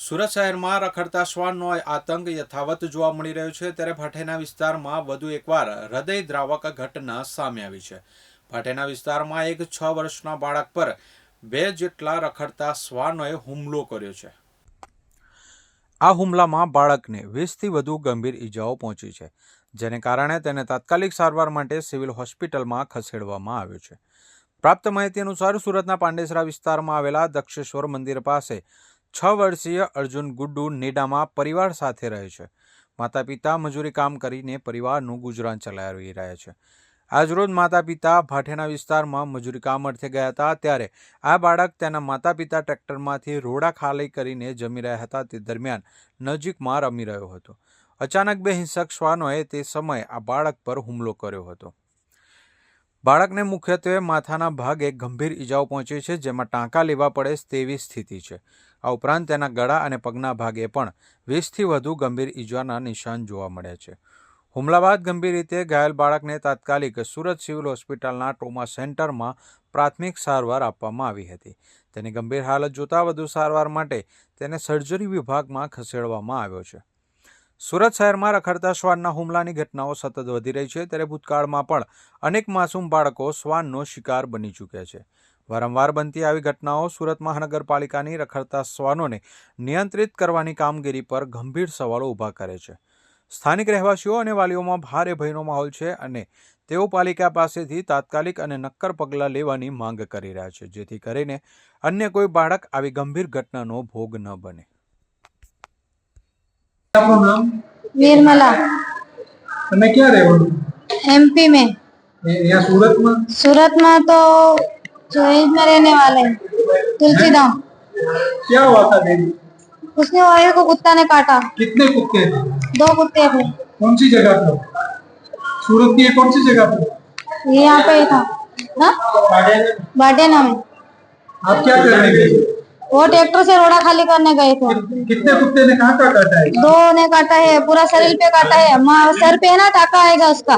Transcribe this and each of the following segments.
સુરત શહેરમાં રખડતા શ્વાનનો આતંક યથાવત જોવા મળી રહ્યો છે. ત્યારે ભાટેના વિસ્તારમાં વધુ એકવાર હૃદયદ્રાવક ઘટના સામે આવી છે. ભાટેના વિસ્તારમાં એક છ વર્ષના બાળક પર બે જેટલા રખડતા શ્વાનોએ હુમલો કર્યો છે. આ હુમલામાં બાળકને વીસથી વધુ ગંભીર ઈજાઓ પહોંચી છે, જેને કારણે તેને તાત્કાલિક સારવાર માટે સિવિલ હોસ્પિટલમાં ખસેડવામાં આવ્યો છે. પ્રાપ્ત માહિતી અનુસાર સુરતના પાંડેસરા વિસ્તારમાં આવેલા દક્ષેશ્વર મંદિર પાસે છ વર્ષીય અર્જુન ગુડ્ડુ નેડામાં પરિવાર સાથે રહે છે. માતા પિતા મજૂરી કામ કરીને પરિવારનું ગુજરાન ચલાવી રહ્યા છે. આજરોજ માતા પિતા ભાઠેના વિસ્તારમાં મજૂરી કામ અર્થે ગયા હતા ત્યારે આ બાળક તેના માતા પિતા ટ્રેક્ટરમાંથી રોડા ખાલી કરીને જમી રહ્યા હતા. તે દરમિયાન નજીકમાં રમી રહ્યો હતો. અચાનક બે હિંસક શ્વાનોએ તે સમયે આ બાળક પર હુમલો કર્યો હતો. બાળકને મુખ્યત્વે માથાના ભાગે ગંભીર ઈજાઓ પહોંચી છે, જેમાં ટાંકા લેવા પડે તેવી સ્થિતિ છે. આ ઉપરાંત તેના ગળા અને પગના ભાગે પણ વીસથી વધુ ગંભીર ઈજાના નિશાન જોવા મળ્યા છે. હુમલા બાદ ગંભીર રીતે ઘાયલ બાળકને તાત્કાલિક સુરત સિવિલ હોસ્પિટલના ટ્રોમા સેન્ટરમાં પ્રાથમિક સારવાર આપવામાં આવી હતી. તેની ગંભીર હાલત જોતા વધુ સારવાર માટે તેને સર્જરી વિભાગમાં ખસેડવામાં આવ્યો છે. સુરત શહેરમાં રખડતા શ્વાનના હુમલાની ઘટનાઓ સતત વધી રહી છે. ત્યારે ભૂતકાળમાં પણ અનેક માસૂમ બાળકો શ્વાનનો શિકાર બની ચૂક્યા છે. વારંવાર બનતી આવી ઘટનાઓ સુરત મહાનગરપાલિકાની રખડતા શ્વાનોને નિયંત્રિત કરવાની કામગીરી પર ગંભીર સવાલો ઊભા કરે છે. સ્થાનિક રહેવાસીઓ અને વાલીઓમાં ભારે ભયનો માહોલ છે અને તેઓ પાલિકા પાસેથી તાત્કાલિક અને નક્કર પગલાં લેવાની માંગ કરી રહ્યા છે જેથી કરીને અન્ય કોઈ બાળક આવી ગંભીર ઘટનાનો ભોગ ન બને. નિર્મલા. તમે ક્યાં રહેવાનું? એમપી મેં. સુરતમાં? સુરતમાં તો शहीद में रहने वाले हैं, तुलसी धाम क्या हुआ था देवी उसने वायु को कुत्ता ने काटा। कितने कुत्ते थे? दो कुत्ते थे। कौन सी जगह पर? सूरत की कौन सी जगह पर? ये यहाँ पे ही था। हाँ? बाडेना में। आप क्या करने गए? वो ट्रैक्टर से रोड़ा खाली करने गए थे। कितने कुत्ते ने कहाँ कहाँ काटा है दो ने काटा है पूरा शरीर पे काटा है। माँ सर पे है ना टाका आएगा उसका।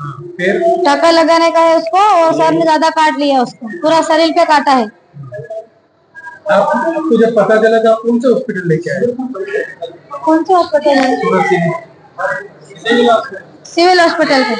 फिर? टाका लगाने का है उसको और सर ने ज़्यादा काट लिया उसको। पूरा शरीर पे काटा है। आप आपको जब पता चला था कौन से हॉस्पिटल लेके आए? कौन से हॉस्पिटल? है सिविल सिविल हॉस्पिटल पे।